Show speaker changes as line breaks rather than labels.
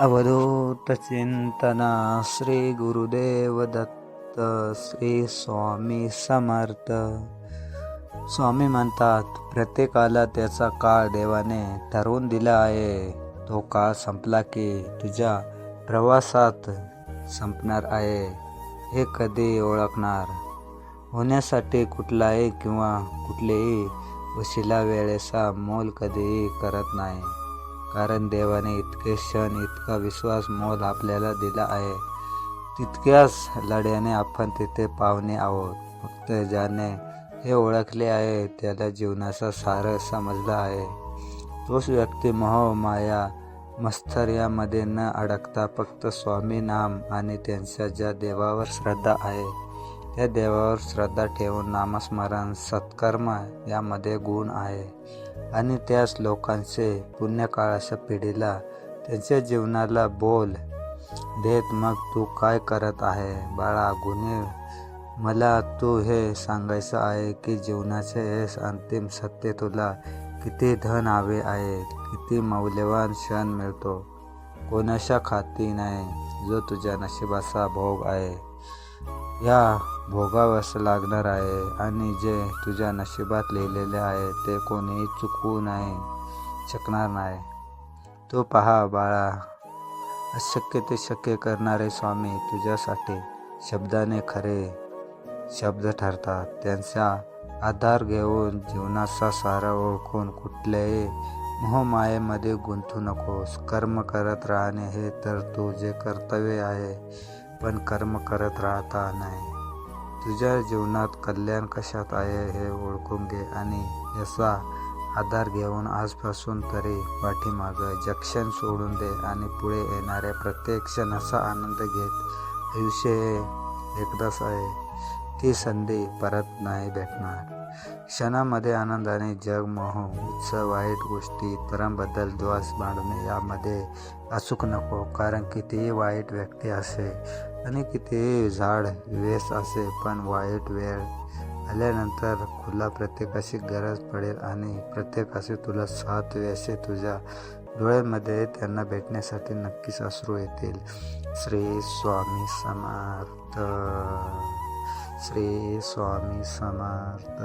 अवधूत चिंतना श्री गुरुदेव दत्त श्री स्वामी समर्थ. स्वामी म्हणतात प्रत्येकाला त्याचा काळ देवाने ठरवून दिला आहे. तो काळ संपला की तुझ्या प्रवासात संपणार आहे. हे कधी ओळखणार? होण्यासाठी कुठलाही किंवा कुठलेही वशिला वेळेचा मोल कधीही करत नाही. कारण देवाने इतके क्षण इतका विश्वास मोल आपल्याला दिला आहे. तितक्याच लढ्याने आपण तिथे पाहुणे आहोत. फक्त ज्याने हे ओळखले आहे त्याला जीवनाचा सार समजला आहे. तोच व्यक्ती मोह माया न अडकता फक्त स्वामी नाम आणि त्यांच्या ज्या देवावर श्रद्धा आहे त्या देवावर श्रद्धा ठेवून नामस्मरण सत्कर्म यामध्ये गुण आहे. आणि त्याच लोकांचे पुण्यकाळाच्या पिढीला त्यांच्या जीवनाला बोल देत मग तू काय करत आहे? बाळा गुन्हे मला तू हे सांगायचं आहे की जीवनाचे हे अंतिम सत्य तुला किती धन हवे आहे किती मौल्यवान क्षण मिळतो. कोणाशा खाती नाही जो तुझ्या नशिबाचा भोग आहे. या भोगावंच लागणार आहे आणि जे तुझ्या नशिबात लिहिलेले आहे ते कोणीही चुकवू नाही शकणार नाही. तो पहा बाळा अशक्य ते शक्य करणारे स्वामी तुझ्यासाठी शब्दाने खरे शब्द ठरतात. त्यांचा आधार घेऊन जीवनाचा सारा ओळखून कुठल्याही मोहमायेमध्ये गुंतू नकोस. कर्म करत राहणे हे तर तुझे कर्तव्य आहे पण कर्म करत राहता नाही. तुझ्या जीवनात कल्याण कशात आहे हे ओळखून घे आणि याचा आधार घेऊन आजपासून तरी पाठीमागं जक्षण सोडून दे आणि पुढे येणाऱ्या प्रत्येक क्षणाचा आनंद घेत आयुष्य हे एकदाच आहे. ती संधी परत नाही भेटणार. क्षणामध्ये आनंदाने जग मोह उत्सव वाईट गोष्टी इतरांबद्दल द्वास मांडणे यामध्ये अचूक नको कारण कितीही वाईट व्यक्ती असे आणि कितीही झाड वेस असे पण वाईट वेळ आल्यानंतर खुला प्रत्येकाची गरज पडेल आणि प्रत्येकाशी तुला साथ वेसे तुझ्या डोळ्यामध्ये त्यांना भेटण्यासाठी नक्कीच अश्रू येतील. श्री स्वामी समर्थ. श्री स्वामी समर्थ